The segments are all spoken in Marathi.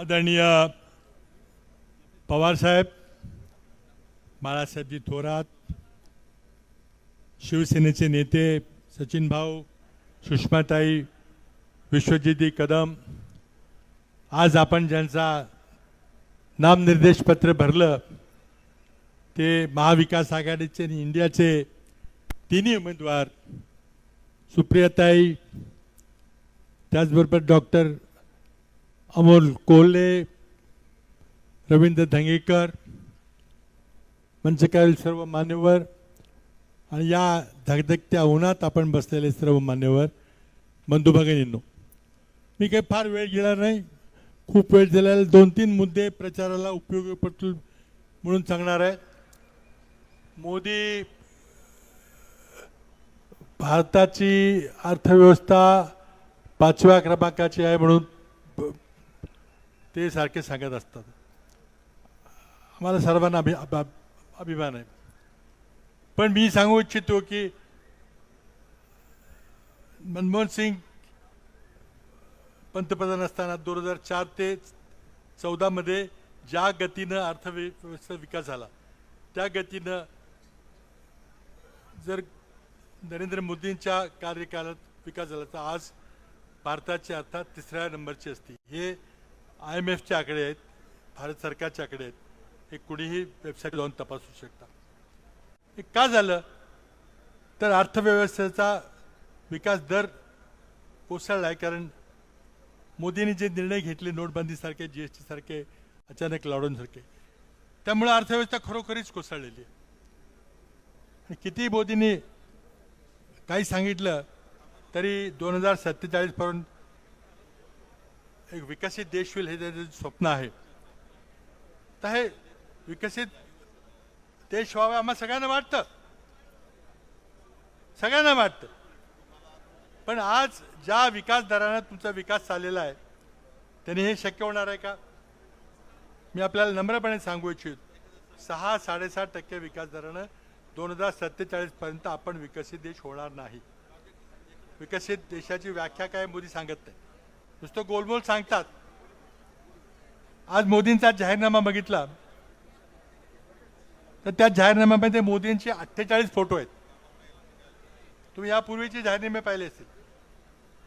आदरणीय पवारसाहेब बाळासाहेबजी थोरात शिवसेनेचे नेते सचिन भाऊ सुषमाताई विश्वजिती कदम आज आपण ज्यांचा नामनिर्देश पत्र भरलं ते महाविकास आघाडीचे आणि इंडियाचे तिन्ही उमेदवार सुप्रियाताई त्याचबरोबर डॉक्टर अमोल कोल्हे रवींद्र धंगेकर मंचकावरील सर्व मान्यवर आणि या धगधगत्या उन्हात आपण बसलेले सर्व मान्यवर बंधू भगिनींनो मी काही फार वेळ घेणार नाही. खूप वेळ दिलेला दोन तीन मुद्दे प्रचाराला उपयोगी पडतील म्हणून सांगणार आहे. मोदी भारताची अर्थव्यवस्था पाचव्या क्रमांकाची आहे म्हणून ब- ते सारखे सांगत असतात. आम्हाला सर्वांना अभि अभिमान आहे. पण मी सांगू इच्छितो की मनमोहन सिंग पंतप्रधान असताना दोन हजार चार ते चौदामध्ये ज्या गतीनं अर्थव्यवस्था विकास झाला त्या गतीनं जर नरेंद्र मोदींच्या कार्यकालात विकास झाला तर आज भारताची अर्थात तिसऱ्या नंबरची असती. हे आय एम एफचे आकडे आहेत भारत सरकारच्या आकडे आहेत. हे कुणीही वेबसाईट जाऊन तपासू शकता. हे का झालं? तर अर्थव्यवस्थेचा विकास दर कोसळला आहे कारण मोदींनी जे निर्णय घेतले नोटबंदीसारखे जी एस सारखे अचानक लॉकडाऊनसारखे त्यामुळे अर्थव्यवस्था खरोखरीच कोसळलेली आहे. आणि किती मोदींनी काही सांगितलं तरी दोन हजार सत्तेचाळीसपर्यंत एक विकसित देश होईल हे त्याचं स्वप्न आहे. तर हे विकसित देश व्हावं आम्हाला सगळ्यांना वाटतं. सगळ्यांना वाटतं. पण आज ज्या विकास दरानं तुमचा विकास चाललेला आहे त्याने हे शक्य होणार आहे का? मी आपल्याला नम्रपणे सांगू इच्छित. सहा साडेसात टक्के विकास दरानं दोन हजार सत्तेचाळीसपर्यंत आपण विकसित देश होणार नाही. विकसित देशाची व्याख्या काय मोदी सांगत नाही. नुसतं गोलबोल सांगतात. आज मोदींचा जाहीरनामा बघितला. तर त्या जाहीरनाम्यामध्ये मोदींचे अठ्ठेचाळीस फोटो आहेत. तुम्ही यापूर्वीचे जाहीरनामे पाहिले असतील.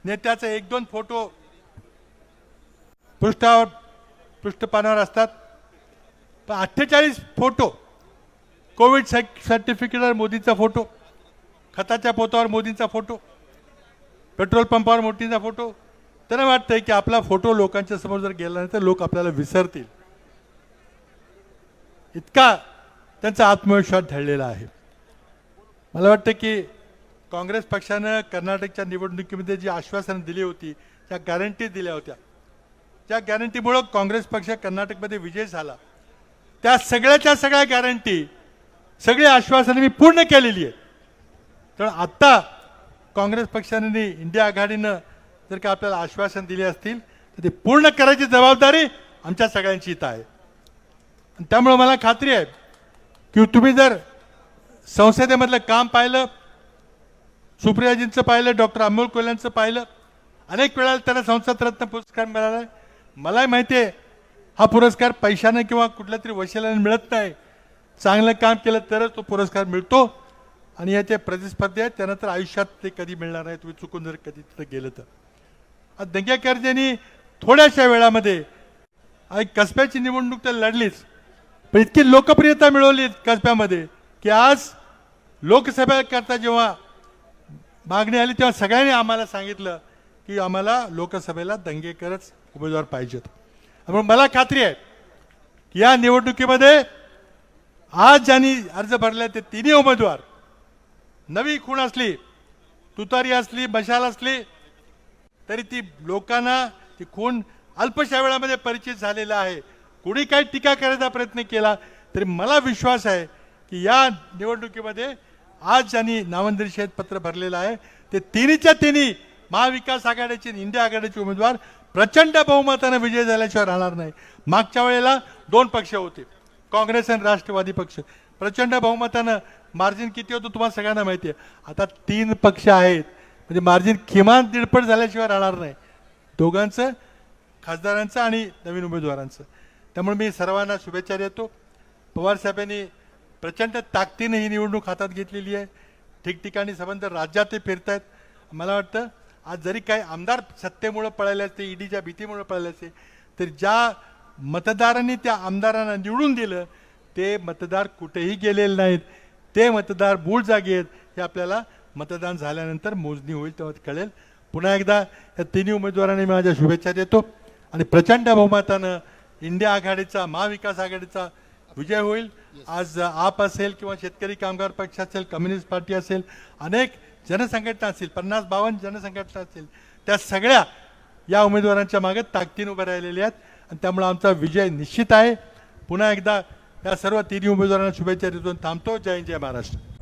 नेत्याचे एक दोन फोटो पृष्ठावर पृष्ठपानावर असतात. पण अठ्ठेचाळीस फोटो कोविड सर्टिफिकेटवर मोदींचा फोटो खताच्या पोतावर मोदींचा फोटो पेट्रोल पंपावर मोदींचा फोटो त्यांना वाटतंय की आपला फोटो लोकांच्या समोर जर गेला नाही तर लोक आपल्याला विसरतील. इतका त्यांचा आत्मविश्वास ढळलेला आहे. मला वाटतं की काँग्रेस पक्षानं कर्नाटकच्या निवडणुकीमध्ये जी आश्वासनं दिली होती त्या गॅरंटी दिल्या होत्या त्या गॅरंटीमुळं काँग्रेस पक्ष कर्नाटकमध्ये विजय झाला. त्या सगळ्याच्या सगळ्या गॅरंटी सगळी आश्वासनं मी पूर्ण केलेली आहे तर आत्ता काँग्रेस पक्षाने इंडिया आघाडीनं जर का आपल्याला आश्वासन दिले असतील तर ते पूर्ण करायची जबाबदारी आमच्या सगळ्यांची इथं आहे. आणि त्यामुळं मला खात्री आहे की तुम्ही जर संसदेमधलं काम पाहिलं सुप्रियाजींचं पाहिलं डॉक्टर अमोल कोल्यांचं पाहिलं अनेक वेळा त्यांना संसद रत्न पुरस्कार मिळाला आहे. मलाही माहिती आहे हा पुरस्कार पैशानं किंवा कुठल्या तरी वशिल्याने मिळत नाही. चांगलं काम केलं तरच तो पुरस्कार मिळतो. आणि याचे प्रतिस्पर्धी आहेत त्यांना तर आयुष्यात ते कधी मिळणार नाही तुम्ही चुकून जर कधी तिथं गेलं तर. आज दंगेकरजींनी थोड्याशा वेळामध्ये कसब्याची निवडणूक तर लढलीच. पण इतकी लोकप्रियता मिळवली कसब्यामध्ये की आज लोकसभेकरता जेव्हा मागणी आली तेव्हा सगळ्यांनी आम्हाला सांगितलं की आम्हाला लोकसभेला दंगेकरच उमेदवार पाहिजेत. म्हणून मला खात्री आहे की या निवडणुकीमध्ये आज ज्यांनी अर्ज भरले ते तिन्ही उमेदवार नवी खूण असली तुतारी असली मशाल असली तरी ती लोकांना ती खूण अल्पशा वेळामध्ये परिचित झालेला आहे. कुणी काही टीका करायचा प्रयत्न केला तरी मला विश्वास आहे की या निवडणुकीमध्ये आज ज्यांनी नामनिर्देशित पत्र भरलेलं आहे ते तिन्हीच्या तिन्ही महाविकास आघाडीचे इंडिया आघाडीचे उमेदवार प्रचंड बहुमताने विजय झाल्याशिवाय राहणार नाही. मागच्या वेळेला दोन पक्ष होते काँग्रेस आणि राष्ट्रवादी पक्ष. प्रचंड बहुमतानं मार्जिन किती होतं तुम्हाला सगळ्यांना माहिती आहे. आता तीन पक्ष आहेत. म्हणजे मार्जिन किमान दीडपट झाल्याशिवाय राहणार नाही. दोघांचं खासदारांचं आणि नवीन उमेदवारांचं. त्यामुळे मी सर्वांना शुभेच्छा देतो. पवार साहेबांनी प्रचंड ताकदीने ही निवडणूक हातात घेतलेली आहे. ठिकठिकाणी संबंध राज्यात ते फिरतायत. मला वाटतं आज जरी काही आमदार सत्तेमुळं पळाले असते ईडीच्या भीतीमुळे पळाले असते तर ज्या मतदारांनी त्या आमदारांना निवडून दिलं ते मतदार कुठेही गेलेले नाहीत. ते मतदार मूळ जागी आहेत हे आपल्याला मतदान झाल्यानंतर मोजणी होईल तेव्हा कळेल. पुन्हा एकदा या तिन्ही उमेदवारांनी माझ्या शुभेच्छा देतो. आणि प्रचंड बहुमतानं इंडिया आघाडीचा महाविकास आघाडीचा विजय होईल. आज आप असेल किंवा शेतकरी कामगार पक्ष असेल कम्युनिस्ट पार्टी असेल अनेक जनसंघटना असतील पन्नास बावन्न जनसंघटना असतील त्या सगळ्या या उमेदवारांच्या मागे ताकदीन उभ्या राहिलेल्या आहेत. आणि त्यामुळे आमचा विजय निश्चित आहे. पुन्हा एकदा या सर्व तिन्ही उमेदवारांना शुभेच्छा देतो थांबतो. जय जय महाराष्ट्र.